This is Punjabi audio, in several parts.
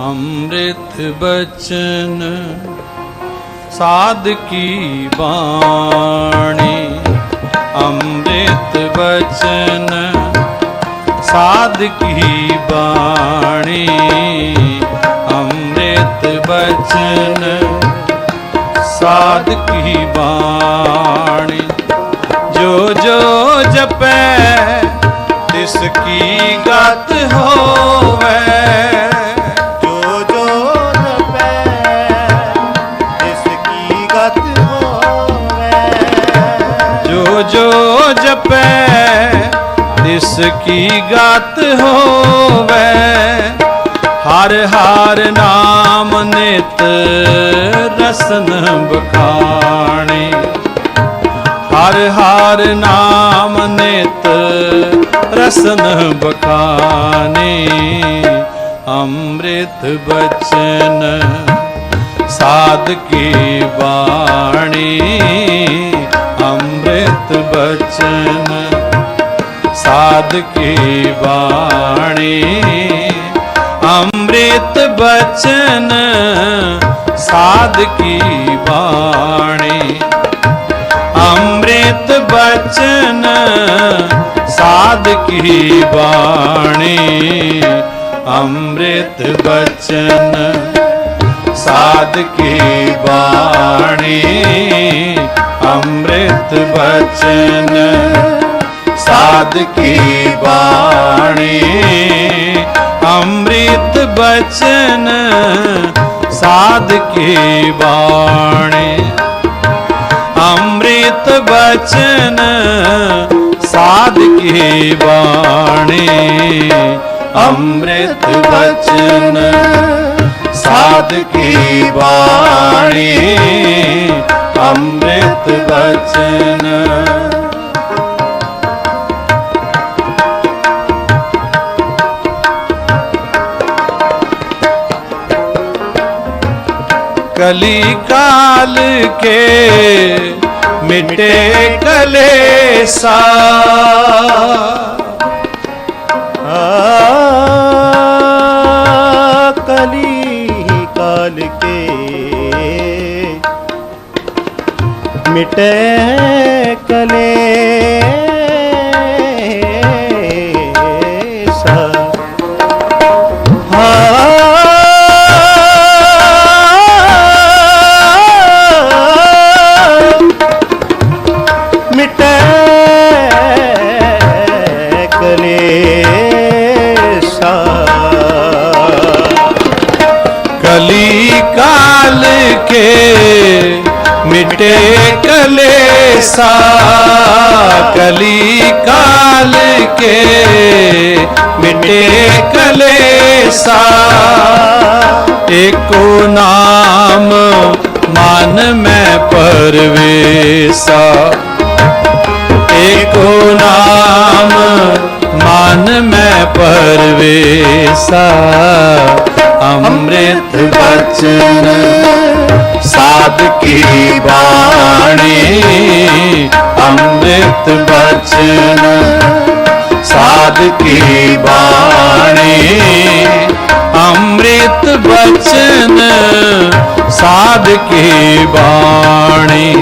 ਅੰਮ੍ਰਿਤ ਬਚਨ ਸਾਧ ਕੀ ਬਾਣੀ? ਅੰਮ੍ਰਿਤ ਬਚਨ ਸਾਧ ਕੀ ਬਾਣੀ? ਅੰਮ੍ਰਿਤ ਬਚਨ ਸਾਧ ਕੀ ਬਾਣੀ? ਜੋ ਜੋ ਜਪੈ ਤਿਸ ਕੀ ਗਤ ਹੋ ਕੀ ਗਤ ਹੋਵੇ? ਹਰ ਹਰ ਨਾਮ ਨਿਤ ਰਸਨ ਬਖਾਣੇ ਹਰ ਹਰ ਨਾਮ ਨਿਤ ਰਸਨ ਬਖਾਨੇ ਅੰਮ੍ਰਿਤ ਬਚਨ ਸਾਧ ਕੀ ਬਾਣੀ? ਅੰਮ੍ਰਿਤ ਬਚਨ ਸਾਧ ਕੀ ਬਾਣੀ? ਅੰਮ੍ਰਿਤ ਬਚਨ ਸਾਧ ਕੀ ਬਾਣੀ? ਅੰਮ੍ਰਿਤ ਬਚਨ ਸਾਧ ਕੀ ਬਾਣੀ? ਅੰਮ੍ਰਿਤ ਬਚਨ ਸਾਧ ਕੀ ਬਾਣੀ? ਅੰਮ੍ਰਿਤ ਬਚਨ ਸਾਧ ਕੀ ਬਾਣੀ? ਅੰਮ੍ਰਿਤ ਬਚਨ ਸਾਧ ਕੀ ਬਾਣੀ? ਅੰਮ੍ਰਿਤ ਬਚਨ ਸਾਧ ਕੀ ਬਾਣੀ? ਅੰਮ੍ਰਿਤ ਬਚਨ ਸਾਧ ਕੀ ਬਾਣੀ? ਅੰਮ੍ਰਿਤ ਬਚਨ कली काल के मिटे कलेसा कली काल के मिटे कले ਕੇ ਮਿਟੇ ਕਲੇਸਾ ਕਲੀ ਕਾਲ ਕੇ ਮਿਟੇ ਕਲੇਸਾ ਏਕੋ ਨਾਮ ਮਨ ਮੈਂ ਪਰਵੇਸਾ ਏਕੋ ਨਾਮ ਮਨ ਮੈਂ ਪਰਵੇਸਾ ਅੰਮ੍ਰਿਤ ਬਚਨ ਸਾਧ ਕੀ ਬਾਣੀ? ਅੰਮ੍ਰਿਤ ਬਚਨ ਸਾਧ ਕੀ ਬਾਣੀ? ਅੰਮ੍ਰਿਤ ਬਚਨ ਸਾਧ ਕੀ ਬਾਣੀ?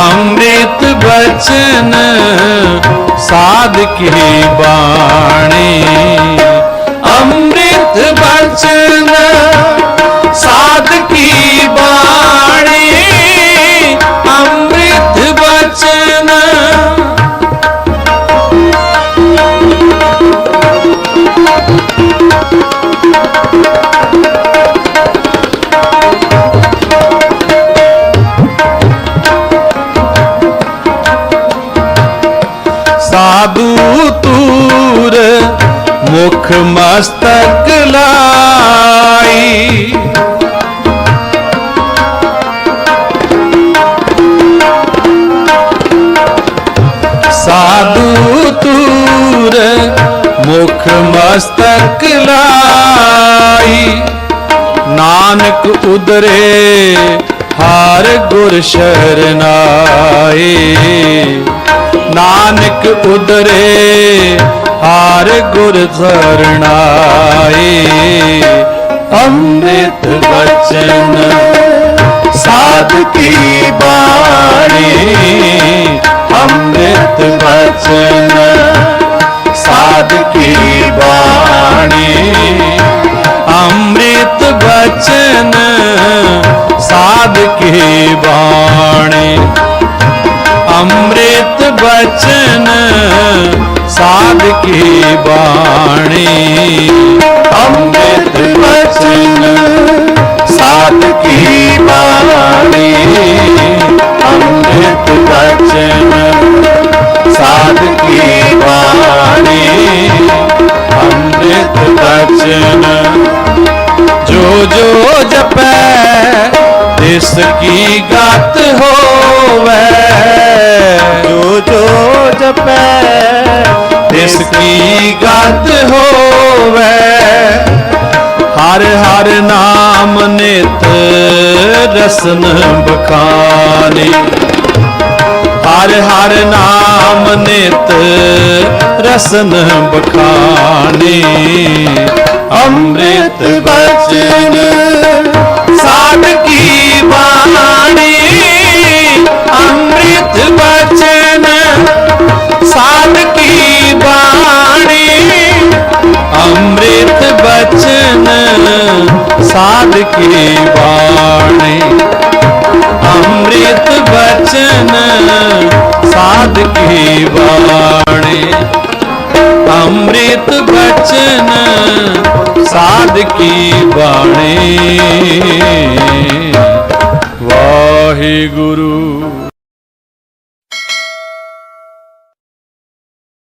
ਅੰਮ੍ਰਿਤ ਬਚਨ ਸਾਧ ਕੀ ਬਾਣੀ? ਅੰਮ੍ਰਿਤ ਬਚਨ ਸਾਧੂ ਤੂਰ, ਮੁਖ ਮਸਤਕ ਲਾਈ। ਸਾਧੂ ਤੂਰ, ਮੁਖ ਮਸਤਕ ਲਾਈ। ਨਾਨਕ ਉਦਰੇ, ਹਾਰ ਗੁਰ ਸ਼ਰਨਾਏ ਨਾਨਕ ਉਦਰੇ, ਹਾਰ ਗੁਰ ਸਰਣਾਏ ਅੰਮ੍ਰਿਤ ਵਚਨ ਸਾਧ ਕੀ ਬਾਣੀ? ਅੰਮ੍ਰਿਤ ਵਚਨ ਸਾਧ ਕੀ ਬਾਣੀ? ਅੰਮ੍ਰਿਤ ਵਚਨ ਸਾਧ ਕੀ ਬਾਣੀ? ਅੰਮ੍ਰਿਤ ਬਚਨ ਸਾਧ ਕੀ ਬਾਣੀ? ਨਾਮ ਨਿਤ ਰਸਨ ਬਖਾਨੇ। ਹਰ ਹਰ ਨਾਮ ਨਿਤ ਰਸਨ ਬਖਾਨੇ। ਅੰਮ੍ਰਿਤ ਬਚਨ ਸਾਧ ਕੀ ਬਾਣੀ? ਅੰਮ੍ਰਿਤ ਬਚਨ ਸਾਧ ਕੀ ਬਾਣੀ? ਅੰਮ੍ਰਿਤ ਬਚਨ ਸਾਧ ਕੀ ਬਾਣੀ? ਵਾਹਿਗੁਰੂ